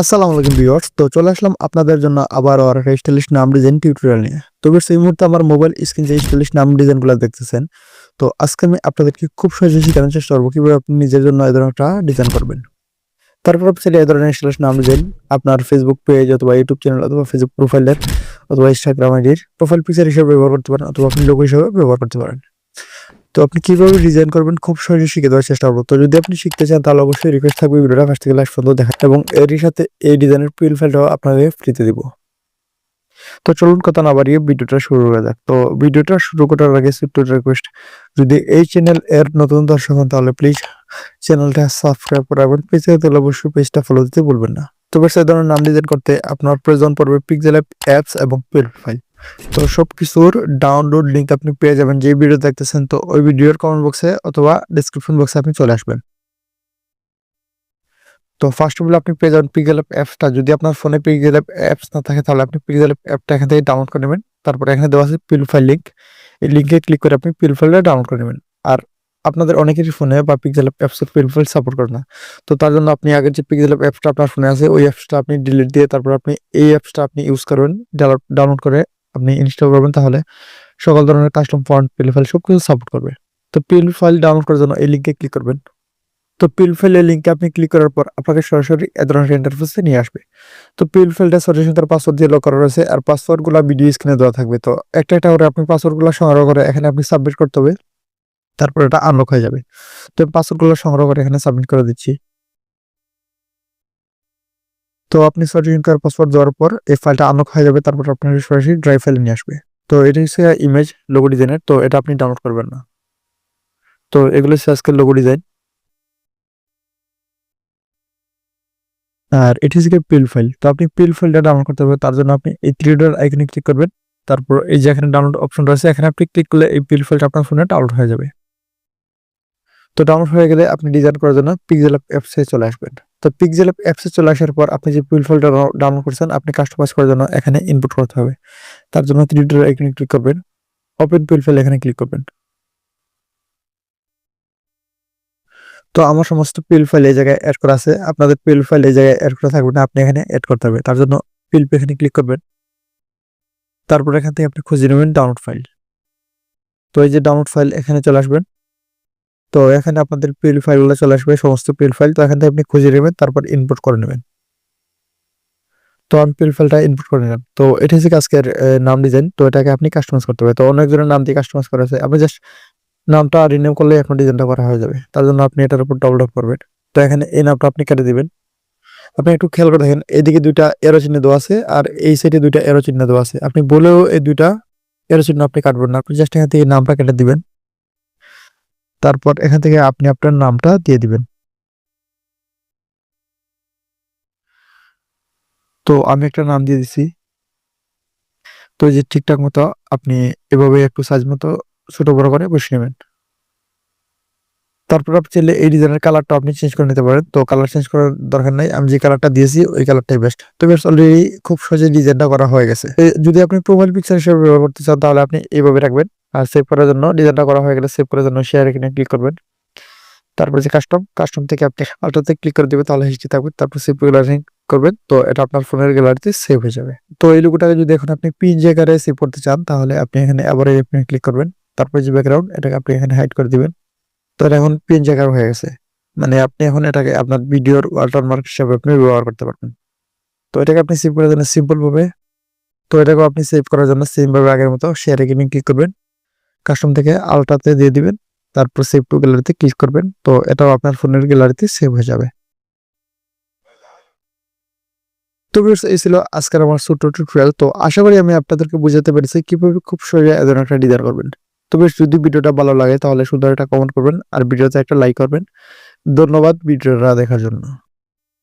আসসালামু আলাইকুম ভিউয়ার্স। তো চলে আসলাম আপনাদের জন্য আবার আর স্টাইলিশ নাম ডিজাইন টিউটোরিয়াল নিয়ে। তো তবে সেই মুহূর্তে আমার মোবাইল স্ক্রিন যে স্টাইলিশ নাম ডিজাইনগুলো দেখতেছেন, তো আজকে আমি আপনাদেরকে খুব সহজে শেখানোর চেষ্টা করব কীভাবে আপনি নিজের জন্য এই ধরনের একটা ডিজাইন করবেন। তারপর আপনি এই ধরনের স্টাইলিশ নাম ডিজাইন আপনার ফেসবুক পেজ অথবা ইউটিউব চ্যানেল অথবা ফেসবুক প্রোফাইলের অথবা ইনস্টাগ্রাম আইডির প্রোফাইল পিকচার হিসেবে ব্যবহার করতে পারেন অথবা আপনি লোক হিসেবে ব্যবহার করতে পারেন। তো আপনি কীভাবে ডিজাইন করবেন খুব সহজে শিখে দেওয়ার চেষ্টা করব। তো যদি আপনি শিখতে চান, তাহলে অবশ্যই রিকোয়েস্ট থাকবে ভিডিওটা। ফার্স্ট থেকে লাস্ট পর্যন্ত দেখা এবং এরই সাথে এই ডিজাইনের পিল ফাইলটাও আপনাদের ফ্রিতে দিব। তো চলুন কথা না বাড়িয়ে ভিডিওটা শুরু করা যাক। তো ভিডিওটা শুরু করার আগে ছোট্ট রিকোয়েস্ট যদি এই চ্যানেল এর নতুন দর্শক হন, তাহলে প্লিজ চ্যানেলটা সাবস্ক্রাইব করে রাখবেন। পেজে তাহলে অবশ্যই পেজটা ফলো দিতে ভুলবেন না। তো বেশ ধরনের নাম ডিজাইন করতে আপনার প্রয়োজন পড়বে পিক্সেল অ্যাপস এবং পিল ফাইল তো সব কিছুর ডাউনলোড লিঙ্ক আপনি পেয়ে যাবেন যে ভিডিও দেখতেছেন, তো ওই ভিডিওর কমেন্ট বক্সে অথবা ডিসক্রিপশন বক্সে আপনি চলে আসবেন। তো ফার্স্ট অফ অল আপনি পেয়ে যাবেন পিক্সেল অ্যাপসটা। যদি আপনার ফোনে পিক্সেল অ্যাপস না থাকে, তাহলে আপনি পিক্সেল অ্যাপটা এখান থেকে ডাউনলোড করে নেবেন। তারপর এখানে দেওয়া আছে পিল ফাইল লিঙ্ক এই লিঙ্কে ক্লিক করে আপনি পিল ফাইলটা ডাউনলোড করে নেবেন। আর আপনাদের অনেকেরই ফোনে বা পিক্সেল অ্যাপসের পিল ফাইল সাপোর্ট করে না। তো তার জন্য আপনি আগের যে পিক্সেল অ্যাপসটা আপনার ফোনে আছে, ওই অ্যাপসটা আপনি ডিলিট দিয়ে তারপর আপনি এই অ্যাপসটা আপনি ইউজ করবেন ডাউনলোড করে আপনি ইনস্টল করবেন, তাহলে সকল ধরনের কাস্টম ফন্ট পিল ফাইল সব কিছু সাপোর্ট করবে। তো পিল ফাইল ডাউনলোড করার জন্য এই লিঙ্কে ক্লিক করবেন। তো পিল ফাইলের লিঙ্কে আপনি ক্লিক করার পর আপনাকে সরাসরি এ ধরনের ইন্টারফেসে নিয়ে আসবে। তো পিল ফাইলটা সরাসরি তার পাসওয়ার্ড দিয়ে লক করা রয়েছে, আর পাসওয়ার্ডগুলো ভিডিও স্ক্রিনে দেওয়া থাকবে। তো একটা একটা করে আপনি পাসওয়ার্ডগুলো সংগ্রহ করে এখানে আপনি সাবমিট করতে হবে, তারপর এটা আনলক হয়ে যাবে। তো পাসওয়ার্ডগুলো সংগ্রহ করে এখানে সাবমিট করে দিচ্ছি। তো আপনি সরাসরি করার পাসওয়ার্ড দেওয়ার পর এই ফাইলটা আনলক হয়ে যাবে, তারপর আপনার সরাসরি ড্রাইভ ফাইলে নিয়ে আসবে। তো এটা হচ্ছে ইমেজ লোগো ডিজাইনের তো এটা আপনি ডাউনলোড করবেন না। তো এগুলো হচ্ছে আজকের লোগো ডিজাইন আর এটি হচ্ছে পিল ফাইল তো আপনি পিল ফাইলটা ডাউনলোড করতে হবে, তার জন্য আপনি এই থ্রি ডট আইকনে ক্লিক করবেন। তারপর এই যে এখানে ডাউনলোড অপশন রয়েছে, এখানে আপনি ক্লিক করলে এই পিল ফাইলটা আপনার ফোনে ডাউনলোড হয়ে যাবে। তো ডাউনলোড হয়ে গেলে আপনি ডিজাইন করার জন্য পিক্সেল অ্যাপসে চলে আসবেন। তো পিকজেল অ্যাপসে চলে আসার পর আপনি যে পিল ডাউনলোড করছেন, আপনি কাস্টমাইজ করার জন্য এখানে ইনপুট করতে হবে। তার জন্য থ্রি ডট আইকনে ক্লিক করবেন। ওপেন পিল ফাইল এখানে ক্লিক করবেন। তো আমার সমস্ত পিল ফাইল এই জায়গায় অ্যাড করা আছে। আপনাদের পিল ফাইল এই জায়গায় অ্যাড করা থাকবে না, আপনি এখানে অ্যাড করতে হবে। তার জন্য পিল এখানে ক্লিক করবেন। তারপর এখান থেকে আপনি খুঁজে নেবেন ডাউনলোড ফাইল তো এই যে ডাউনলোড ফাইল এখানে চলে আসবেন। তো এখানে আপনাদের পিল ফাইলগুলো চলে আসবে, সমস্ত পিল ফাইল তো এখান থেকে আপনি খুঁজে নেবেন, তারপর ইনপুট করে নেবেন। তো আমি পিল ফাইলটা ইনপুট করে নিলাম। তো এটা হচ্ছে আজকের নাম ডিজাইন তো এটাকে আপনি কাস্টমাইজ করতে হবে। তো অনেকজনের নাম দিয়ে কাস্টমাইজ করা আছে। আপনি জাস্ট নামটা রিনেম করলে এখন ডিজাইনটা করা হয়ে যাবে। তার জন্য আপনি এটার উপর ডবল করবেন। তো এখানে এই নামটা আপনি কেটে দিবেন। আপনি একটু খেয়াল করে দেখেন, এদিকে দুইটা এরো চিহ্ন দেওয়া আছে আর এই সাইডে দুইটা এরো চিহ্ন দেওয়া আছে। আপনি বলেও এই দুইটা এরো চিহ্ন আপনি কাটবেন না। আপনি জাস্ট এখান থেকে নামটা কেটে দিবেন। তারপর এখান থেকে আপনি আপনার নামটা দিয়ে দিবেন। তো আমি একটা নাম দিয়ে দিছি। তো যে ঠিকঠাক মতো আপনি এভাবে একটু সাইজ মতো ছোট বড় করে বসে নেবেন। তারপর আপনি চাইলে এই ডিজাইনের কালারটা আপনি চেঞ্জ করে নিতে পারেন। তো কালার চেঞ্জ করার দরকার নাই, আমি যে কালারটা দিয়েছি, ওই কালারটাই বেস্ট তো বেশ অলরেডি খুব সহজে ডিজাইনটা করা হয়ে গেছে। যদি আপনি প্রোফাইল পিকচার হিসেবে ব্যবহার করতে চান, তাহলে আপনি এইভাবে রাখবেন। আর সেভ করার জন্য ডিজাইনটা করা হয়ে গেলে সেভ করার জন্য শেয়ার এখানে ক্লিক করবেন। তারপরে যে কাস্টম কাস্টম থেকে আপনি আলটাতে ক্লিক করে দিবেন, তাহলে হিস্ট্রি থাকবে। তারপর সেভ গ্যালারি করবেন, তো এটা আপনার ফোনের গ্যালারিতে সেভ হয়ে যাবে। তো এই লোগোটাকে যদি এখন আপনি পিন জায়গায় সেভ করতে চান, তাহলে আপনি এখানে আবার আপনি ক্লিক করবেন। তারপরে যে ব্যাকগ্রাউন্ড এটাকে আপনি এখানে হাইড করে দিবেন। তো এটা এখন পিন জায়গার হয়ে গেছে। মানে আপনি এখন এটাকে আপনার ভিডিওর ওয়াটারমার্ক হিসাবে আপনি ব্যবহার করতে পারবেন। তো এটাকে আপনি সেভ করার জন্য সিম্পল ভাবে, তো এটাকে আপনি সেভ করার জন্য সেম ভাবে আগের মতো শেয়ার এখানে ক্লিক করবেন। কাস্টম থেকে আলটাতে দিয়ে দিবেন, তারপর সেভ টু গ্যালারিতে ক্লিক করবেন। তো এটাও আপনার ফোনের গ্যালারিতে সেভ হয়ে যাবে। তো এই ছিল আজকের আমার ছোট্ট টিউটোরিয়াল তো আশা করি আমি আপনাদেরকে বুঝাতে পেরেছি কীভাবে খুব সহজে এ ধরনের একটা ডিজাইন করবেন। তো বেশ যদি ভিডিওটা ভালো লাগে তাহলে সুন্দর একটা কমেন্ট করবেন, আর ভিডিওতে একটা লাইক করবেন। ধন্যবাদ ভিডিওটা দেখার জন্য।